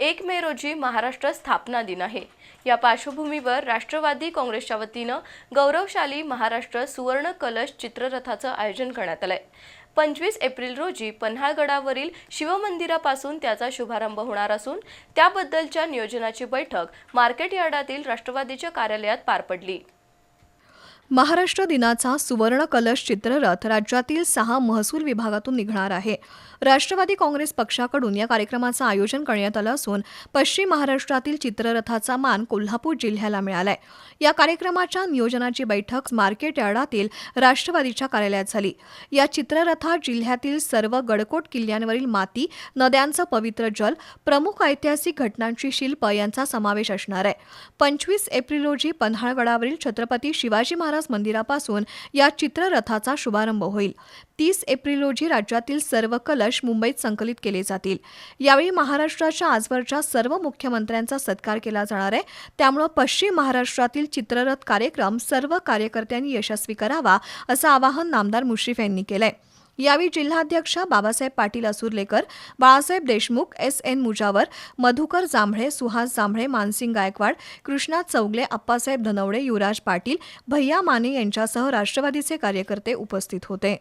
एक मे रोजी महाराष्ट्र स्थापना दिन आहे. या पार्श्वभूमीवर राष्ट्रवादी काँग्रेसच्या वतीनं गौरवशाली महाराष्ट्र सुवर्ण कलश चित्ररथाचं आयोजन करण्यात आलंय. पंचवीस एप्रिल रोजी पन्हाळगडावरील शिवमंदिरापासून त्याचा शुभारंभ होणार असून त्याबद्दलच्या नियोजनाची बैठक मार्केट यार्डातील राष्ट्रवादीच्या कार्यालयात पार पडली. महाराष्ट्र दिनाचा सुवर्ण कलश चित्ररथ राज्यातील सहा महसूल विभागातून निघणार आहे. राष्ट्रवादी काँग्रेस पक्षाकडून या कार्यक्रमाचं आयोजन करण्यात आलं असून पश्चिम महाराष्ट्रातील चित्ररथाचा मान कोल्हापूर जिल्ह्याला मिळालाय. या कार्यक्रमाच्या नियोजनाची बैठक मार्केट यार्डातील राष्ट्रवादीच्या कार्यालयात झाली. या चित्ररथात जिल्ह्यातील सर्व गडकोट किल्ल्यांवरील माती नद्यांचं पवित्र जल प्रमुख ऐतिहासिक घटनांची शिल्प यांचा समावेश असणार आहे. पंचवीस एप्रिल रोजी पन्हाळगडावरील छत्रपती शिवाजी महाराज मंदिरापासून या चित्ररथाचा शुभारंभ होईल. तीस एप्रिल रोजी राज्यातील सर्व कलश मुंबईत संकलित केले जातील. यावेळी महाराष्ट्राच्या आजवरच्या सर्व मुख्यमंत्र्यांचा सत्कार केला जाणार आहे. त्यामुळं पश्चिम महाराष्ट्रातील चित्ररथ कार्यक्रम सर्व कार्यकर्त्यांनी यशस्वी करावा असं आवाहन नामदार मुश्रीफ यांनी केलंय. यावेळी जिल्हाध्यक्षा बाबासाहेब पाटील असुर्लेकर बाळासाहेब देशमुख एस एन मुजावर मधुकर जांभळे सुहास जांभळे मानसिंग गायकवाड कृष्णा चौगले अप्पासाहेब धनवडे युवराज पाटील भैया माने यांच्यासह राष्ट्रवादीचे कार्यकर्ते उपस्थित होते.